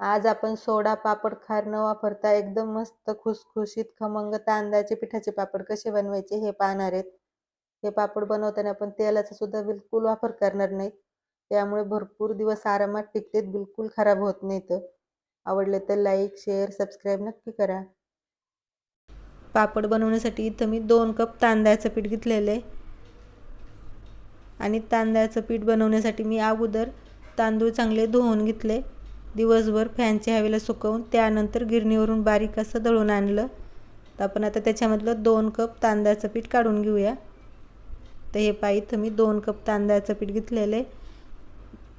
आज आपण सोडा पापड खार न वापरता एकदम मस्त खुसखुशीत खमंग तांदळाचे पिठाचे पापड कसे बनवायचे हे पाहणार आहेत. हे पापड बनवताना आपण तेलाचा सुद्धा बिलकुल वापर करणार नाही. त्यामुळे भरपूर दिवस आरामात टिकतेत बिलकुल खराब होत नाहीत. आवडले तर लाईक शेअर सबस्क्राईब नक्की करा. पापड बनवण्यासाठी इथं मी दोन कप तांदळाचं पीठ घेतलेलं आहे. आणि तांदळाचं पीठ बनवण्यासाठी मी अगोदर तांदूळ चांगले धुवून घेतले. दिवसभर फॅनच्या हवेला सुकवून त्यानंतर गिरणीवरून बारीक असं दळून आणलं. तर आपण आता त्याच्यामधलं दोन कप तांदळाचं पीठ काढून घेऊया. तर हे पाय इथं मी दोन कप तांदळाचं पीठ घेतलेलं आहे.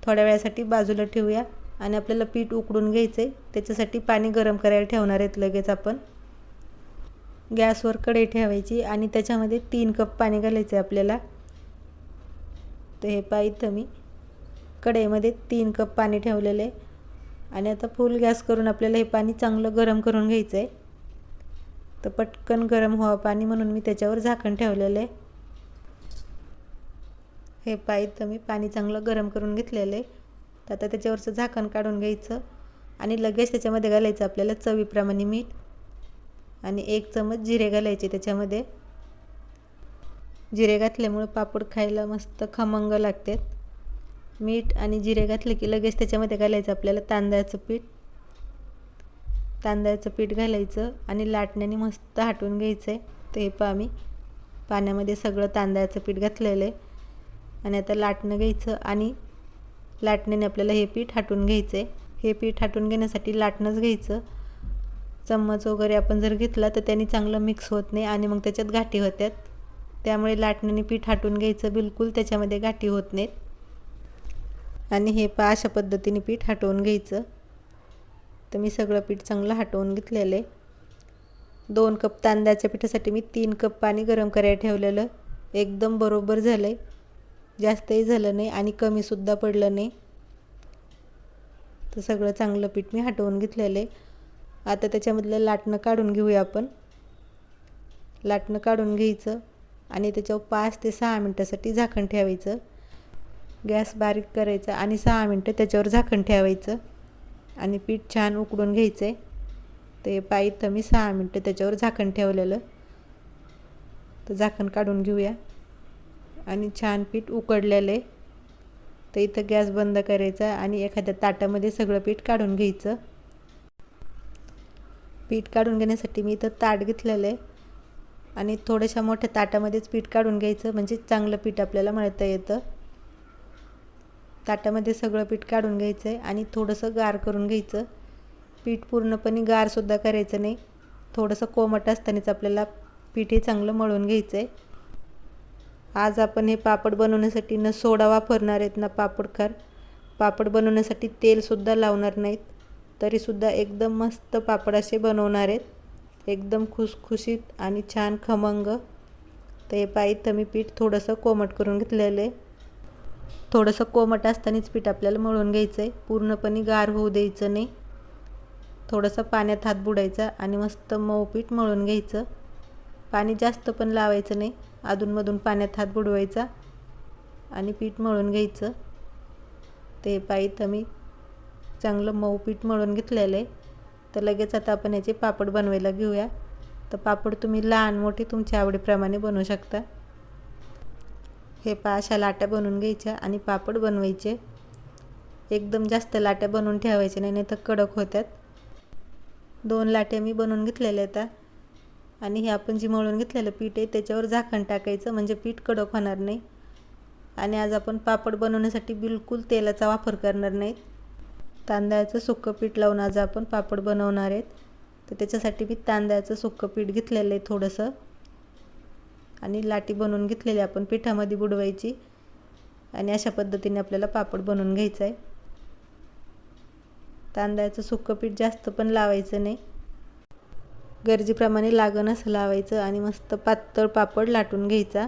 थोड्या वेळासाठी बाजूला ठेवूया आणि आपल्याला पीठ उकडून घ्यायचं आहे त्याच्यासाठी पाणी गरम करायला ठेवणार आहेत लगेच आपण. गॅसवर कढई ठेवायची आणि त्याच्यामध्ये तीन कप पाणी घालायचं आहे आपल्याला. तर हे पा इथं मी कढईमध्ये तीन कप पाणी ठेवलेलं आहे. आणि आता फुल गॅस करून आपल्याला हे पाणी चांगलं गरम करून घ्यायचं आहे तर पटकन गरम व्हावं पाणी म्हणून मी त्याच्यावर झाकण ठेवलेलं आहे. हे पाय तर मी पाणी चांगलं गरम करून घेतलेलं आहे. तर आता त्याच्यावरचं झाकण काढून घ्यायचं. आणि लगेच त्याच्यामध्ये घालायचं आपल्याला चवीप्रमाणे मीठ. आणि एक चमच जिरे घालायचे त्याच्यामध्ये. जिरे घातल्यामुळे पापड खायला मस्त खमंग लागतात. मीठ आणि जिरे घातले की लगेच त्याच्यामध्ये घालायचं आपल्याला तांदळाचं पीठ. तांदळाचं पीठ घालायचं आणि लाटण्याने मस्त हाटून घ्यायचं आहे ते पहा मी पाण्यामध्ये सगळं तांदळाचं पीठ घातलेलं आहे. आणि आता लाटणं घ्यायचं आणि लाटण्याने आपल्याला हे पीठ हाटून घ्यायचं आहे हे पीठ हाटून घेण्यासाठी लाटणंच घ्यायचं. चम्मच वगैरे आपण जर घेतला तर त्यांनी चांगलं मिक्स होत नाही आणि मग त्याच्यात गाठी होत्यात. त्यामुळे लाटण्याने पीठ हाटून घ्यायचं बिलकुल त्याच्यामध्ये गाठी होत नाहीत. आणि हे पा अशा पद्धतीने पीठ हटवून घ्यायचं. तर मी सगळं पीठ चांगलं हटवून घेतलेलं आहे. दोन कप तांदळाच्या पिठासाठी मी तीन कप पाणी गरम करायला ठेवलेलं. एकदम बरोबर झालं आहे जास्तही झालं नाही आणि कमीसुद्धा पडलं नाही. तर सगळं चांगलं पीठ मी हटवून घेतलेलं आहे. आता त्याच्यामधलं लाटणं काढून घेऊया आपण. लाटणं काढून घ्यायचं आणि त्याच्यावर पाच ते सहा मिनटासाठी झाकण ठेवायचं. गॅस बारीक करायचा आणि सहा मिनटं त्याच्यावर झाकण ठेवायचं. आणि पीठ छान उकडून घ्यायचं आहे ते पायथं मी सहा मिनटं त्याच्यावर झाकण ठेवलेलं. तर झाकण काढून घेऊया. आणि छान पीठ उकडलेलं आहे. तर इथं गॅस बंद करायचा आणि एखाद्या ताटामध्ये सगळं पीठ काढून घ्यायचं. पीठ काढून घेण्यासाठी मी इथं ताट घेतलेलं आहे. आणि थोड्याशा मोठ्या ताटामध्येच पीठ काढून घ्यायचं. म्हणजे चांगलं पीठ आपल्याला मळता येतं. ताटामध्ये सगळं पीठ काढून घ्यायचं आहे आणि थोडंसं गार करून घ्यायचं. पीठ पूर्णपणे गारसुद्धा करायचं नाही. थोडंसं कोमट असतानाच आपल्याला पीठ हे चांगलं मळून घ्यायचं आहे आज आपण हे पापड बनवण्यासाठी न सोडा वापरणार आहेत ना पापड खार पापड बनवण्यासाठी तेलसुद्धा लावणार नाहीत. तरीसुद्धा एकदम मस्त पापड असे बनवणार आहेत. एकदम खुसखुशीत आणि छान खमंग. तर हे तर मी पीठ थोडंसं कोमट करून घेतलेलं आहे. थोडंसं कोमट असतानाच पीठ आपल्याला मळून घ्यायचं आहे पूर्णपणे गार होऊ द्यायचं नाही. थोडंसं पाण्यात हात बुडायचा आणि मस्त मऊ पीठ मळून घ्यायचं. पाणी जास्त पण लावायचं नाही. अधूनमधून पाण्यात हात बुडवायचा आणि पीठ मळून घ्यायचं. ते पायी मी चांगलं मऊ पीठ मळून घेतलेलं आहे. तर लगेच आता आपण याचे पापड बनवायला घेऊया. तर पापड तुम्ही लहान मोठे तुमच्या आवडीप्रमाणे बनवू शकता. हे पा अशा लाट्या बनवून घ्यायच्या आणि पापड बनवायचे. एकदम जास्त लाट्या बनवून ठेवायचे नाही नाही तर कडक होत्यात. दोन लाट्या मी बनवून घेतलेल्या आहेत आणि हे आपण जी मळून घेतलेलं पीठ आहे त्याच्यावर झाकण टाकायचं म्हणजे पीठ कडक होणार नाही. आणि आज आपण पापड बनवण्यासाठी बिलकुल तेलाचा वापर करणार नाहीत तांदळाचं सुक्कं पीठ लावून आज आपण पापड बनवणार आहेत. तर त्याच्यासाठी मी तांदळाचं सुक्कं पीठ घेतलेलं आहे थोडंसं. आणि लाटी बनवून घेतलेली आपण पिठामध्ये बुडवायची. आणि अशा पद्धतीने आपल्याला पापड बनवून घ्यायचं आहे. तांदळाचं सुक्कं पीठ जास्त पण लावायचं नाही. गरजेप्रमाणे लागण असं लावायचं आणि मस्त पातळ पापड लाटून घ्यायचा.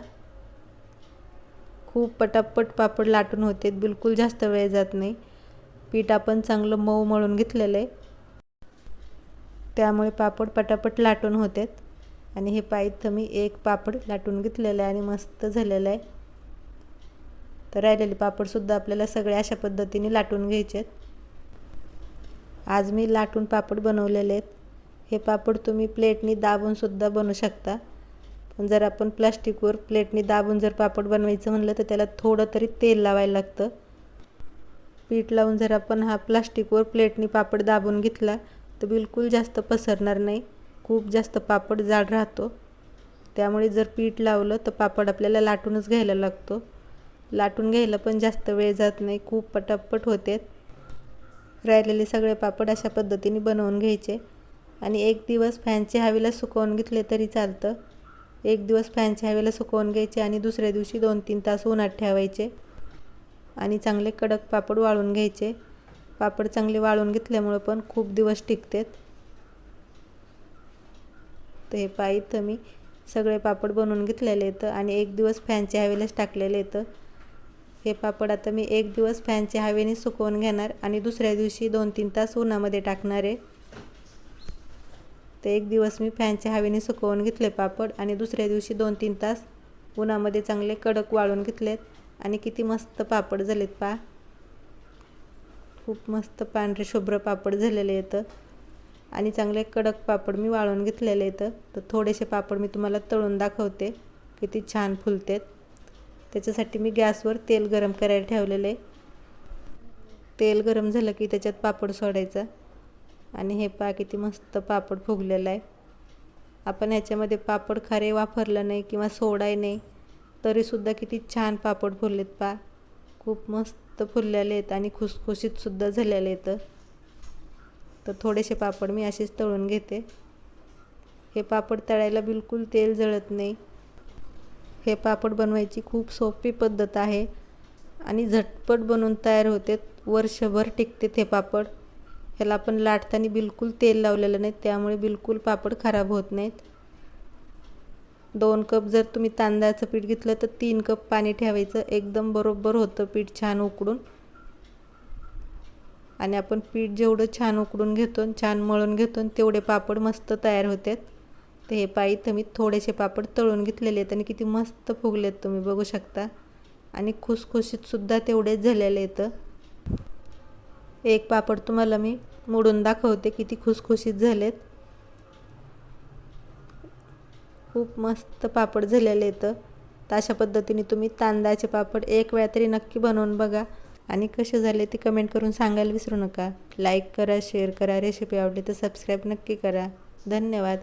खूप पटापट पापड लाटून होते बिलकुल जास्त वेळ जात नाही. पीठ आपण चांगलं मऊ मळून घेतलेलं आहे. त्यामुळे पापड पटापट लाटून होतात. आणि हे पाय इथं मी एक पापड लाटून घेतलेलं आहे आणि मस्त झालेलं आहे. तर राहिलेले पापडसुद्धा आपल्याला सगळे अशा पद्धतीने लाटून घ्यायचे आहेत. आज मी लाटून पापड बनवलेले आहेत. हे पापड तुम्ही प्लेटनी दाबूनसुद्धा बनवू शकता. पण जर आपण प्लास्टिकवर प्लेटनी दाबून जर पापड बनवायचं म्हणलं तर त्याला थोडं तरी तेल लावायला लागतं. पीठ लावून जर आपण हा प्लास्टिकवर प्लेटनी पापड दाबून घेतला तर बिलकुल जास्त पसरणार नाही. खूप जास्त पापड जाड राहतो. त्यामुळे जर पीठ लावलं तर पापड आपल्याला लाटूनच घ्यायला लागतो. लाटून घ्यायला पण जास्त वेळ जात नाही खूप पटापट होते. राहिलेले सगळे पापड अशा पद्धतीने बनवून घ्यायचे. आणि एक दिवस फॅनच्या हवेला सुकवून घेतले तरी चालतं. एक दिवस फॅनच्या हवेला सुकवून घ्यायचे आणि दुसऱ्या दिवशी दोन तीन तास उन्हात ठेवायचे. आणि चांगले कडक पापड वाळून घ्यायचे. पापड चांगले वाळून घेतल्यामुळं पण खूप दिवस टिकतात. तर हे पायी इथं मी सगळे पापड बनवून घेतलेले येतं आणि एक दिवस फॅनच्या हवेलाच टाकलेलं येतं हे पापड आता मी एक दिवस फॅनच्या हवेने सुकवून घेणार आणि दुसऱ्या दिवशी दोन तीन तास उन्हामध्ये टाकणार आहे. तर एक दिवस मी फॅनच्या हवेने सुकवून घेतले पापड आणि दुसऱ्या दिवशी दोन तीन तास उन्हामध्ये चांगले कडक वाळून घेतलेत. आणि किती मस्त पापड झालेत पा खूप मस्त पांढरे शुभ्र पापड झालेले येतं आणि चांगले कडक पापड मी वाळून घेतलेले इथं तर थोडेसे पापड मी तुम्हाला तळून दाखवते किती छान फुलतेत. त्याच्यासाठी मी गॅसवर तेल गरम करायला ठेवलेले. तेल गरम झालं की त्याच्यात पापड सोडायचा. आणि हे पा किती मस्त पापड फुगलेलं आहे. आपण ह्याच्यामध्ये पापड खारे वापरलं नाही किंवा सोडाय नाही तरीसुद्धा किती छान पापड फुललेत पा खूप मस्त फुललेले आहेत आणि खुसखुशीतसुद्धा झालेले आहेत. तर थोडेसे पापड मी असेच तळून घेते. हे पापड तळायला बिलकुल तेल जळत नाही. हे पापड बनवायची खूप सोपी पद्धत आहे आणि झटपट बनवून तयार होते. वर्षभर टिकते हे पापड. ह्याला आपण लाटताना बिलकुल तेल लावलेलं नाही त्यामुळे बिलकुल पापड खराब होत नाहीत. दोन कप जर तुम्ही तांदळाचं पीठ घेतलं तर तीन कप पाणी ठेवायचं. एकदम बरोबर होतं पीठ छान उकडून. आणि आपण पीठ जेवढं छान उकडून घेतो छान मळून घेतो तेवढे पापड मस्त तयार होतात. तर हे पायी तर मी थोडेसे पापड तळून घेतलेले आहेत आणि किती मस्त फुगलेत तुम्ही बघू शकता. आणि खुसखुशीतसुद्धा तेवढेच झालेले येतं एक पापड तुम्हाला मी मोडून दाखवते किती खुसखुशीत झालेत. खूप मस्त पापड झालेले येतं तर अशा पद्धतीने तुम्ही तांदळाचे पापड एक वेळा तरी नक्की बनवून बघा. आणि कसे झाले ते कमेंट करून सांगायला विसरू नका. लाईक करा शेअर करा रेसिपी आवडली तर सबस्क्राईब नक्की करा. धन्यवाद.